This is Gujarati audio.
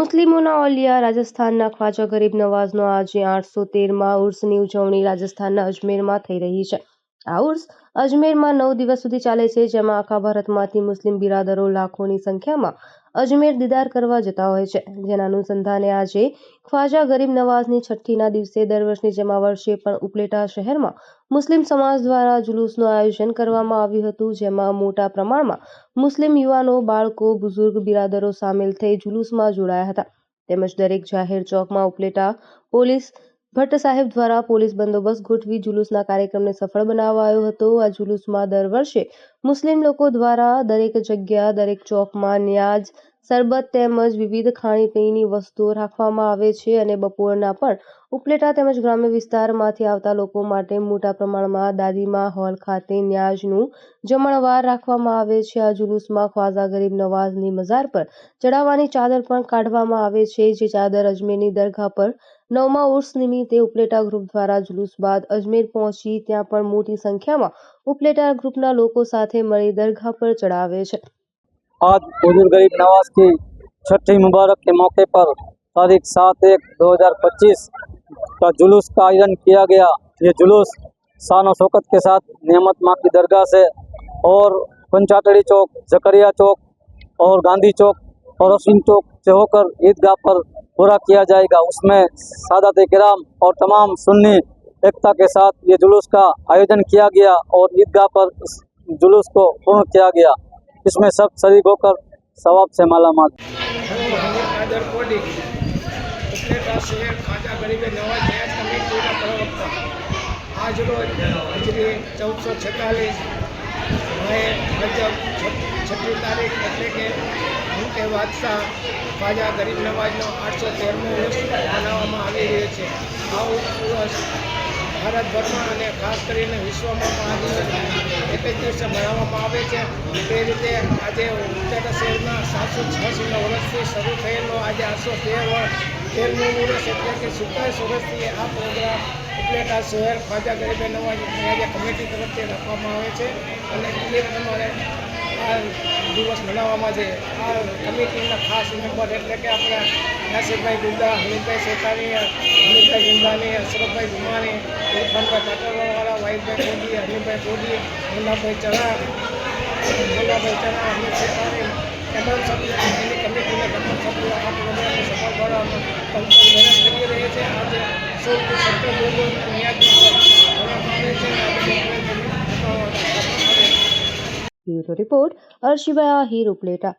મુસ્લિમોના ઓલિયા રાજસ્થાનના ખ્વાજા ગરીબ નવાઝનો આજે આઠસો તેરમાં ઉર્સની ઉજવણી રાજસ્થાનના અજમેરમાં થઈ રહી છે. આ ઉર્સ અજમેરમાં નવ દિવસ સુધી ચાલે છે, જેમાં આખા ભારતમાંથી મુસ્લિમ બિરાદરો લાખોની સંખ્યામાં અજમેર દીદાર કરવા જતા હોય છે. જેના અનુસંધાને આજે ખ્વાજા ગરીબ નવાઝની છઠ્ઠીના દિવસે દર વર્ષની જેમ વર્ષે પણ ઉપલેટા શહેરમાં મુસ્લિમ સમાજ દ્વારા જુલુસનું આયોજન કરવામાં આવ્યું હતું, જેમાં મોટા પ્રમાણમાં મુસ્લિમ યુવાનો, બાળકો, બુઝુર્ગ બિરાદરો સામેલ થઈ જુલુસમાં જોડાયા હતા. તેમજ દરેક જાહેર ચોકમાં ઉપલેટા પોલીસ ભટ્ટ સાહેબ દ્વારા પોલીસ બંદોબસ્ત ગોઠવી જુલુસના કાર્યક્રમને સફળ બનાવાયો હતો. આ જુલુસમાં દર વર્ષે મુસ્લિમ લોકો દ્વારા દરેક જગ્યા, દરેક ચોકમાં ન્યાજ શરબત તેમજ વિવિધ ખાણીપીણીની વસ્તુઓ રાખવામાં આવે છે અને બપોરના પણ ઉપલેટા તેમજ ગ્રામ્ય વિસ્તારમાંથી આવતા લોકો માટે મોટા પ્રમાણમાં દાદીમા હોલ ખાતે ન્યાજનું જમણવાર રાખવામાં આવે છે. આ જુલુસમાં ખ્વાજા ગરીબ નવાઝની મઝાર પર ચડાવવાની ચાદર પણ કાઢવામાં આવે છે, જે ચાદર અજમેરની દરગાહ પર નવમા ઉર્સ નિમિત્તે ઉપલેટા ગ્રુપ દ્વારા જુલુસ બાદ અજમેર પહોંચી ત્યાં પણ મોટી સંખ્યામાં ઉપલેટા ગ્રુપના લોકો સાથે મળી દરગાહ પર ચડાવે છે. आज हुजूर गरीब नवाज़ की छठी मुबारक के मौके पर तारीख सात एक दो हज़ार पच्चीस का जुलूस का आयोजन किया गया। ये जुलूस शान शौकत के साथ नेमत माँ की दरगाह से और पंचाटड़ी चौक, जकरिया चौक और गांधी चौक और अश्विन चौक से होकर ईदगाह पर पूरा किया जाएगा। उसमें सादात कराम और तमाम सुन्नी एकता के साथ ये जुलूस का आयोजन किया गया और ईदगाह पर इस जुलूस को पूर्ण किया गया। इसमें सब शरीक होकर सवाब से माला माल આદર કોડી ઉપલેટા શહેર ખાજા ગરીબે નવાજ ન્યાજ કમિટીના પ્રવક્તા આજ રોજ હજરી ચૌદસો છેતાલીસ મેં રજબ છઠ્ઠી તારીખ એટલે કે મુકે બાદશાહ ખાજા ગરીબ નવાજનો આઠસો તેરમો વર્ષ મનાવવામાં આવી રહ્યો છે આ દિવસ ભારતભરમાં અને ખાસ કરીને વિશ્વમાં પણ આ દિવસ એક જ દિવસે મનાવવામાં આવે છે. તે રીતે આજે ઉત્તર શહેરના સાતસો છ્યાસીના વર્ષથી શરૂ થયેલો આજે આઠસો તેર વર્ષ તેરમું વર્ષ એટલે કે સુતાલીસ વર્ષથી આ પ્રોગ્રામ ઉપલેટા શહેર ખ્વાજા ગરીબે નવાજ આજે કમિટી તરફથી રાખવામાં આવે છે. અને પ્રમાણે આ દિવસ મનાવવામાં છે. આ કમિટીના ખાસ મેમ્બર એટલે કે આપણા નાસિકભાઈ ગુંદા હમીદભાઈ શેતાની હમીદભાઈ ગુંદાની અશરફભાઈ ગુમાની ઇરફાનભાઈ પાટણવાળા વાહિદભાઈ કોડી હમીદભાઈ કોડી મુન્નાભાઈ ચણા મુન્નાભાઈ ચણા હમીદ શેતાની તમામ સભ્યો એની કમિટીના તમામ સભ્યો આ પ્રોગ્રામને સફળ કરવામાં તંત્ર મહેનત કરી રહી છે. આજે સોળથી સત્તર લોકો ન્યાજ કરવામાં છે અને આજે બપોરે તેમને ચૂકવવામાં આવે છે બ્યુરો રિપોર્ટ અર્શિવા આહિર ઉપલેટા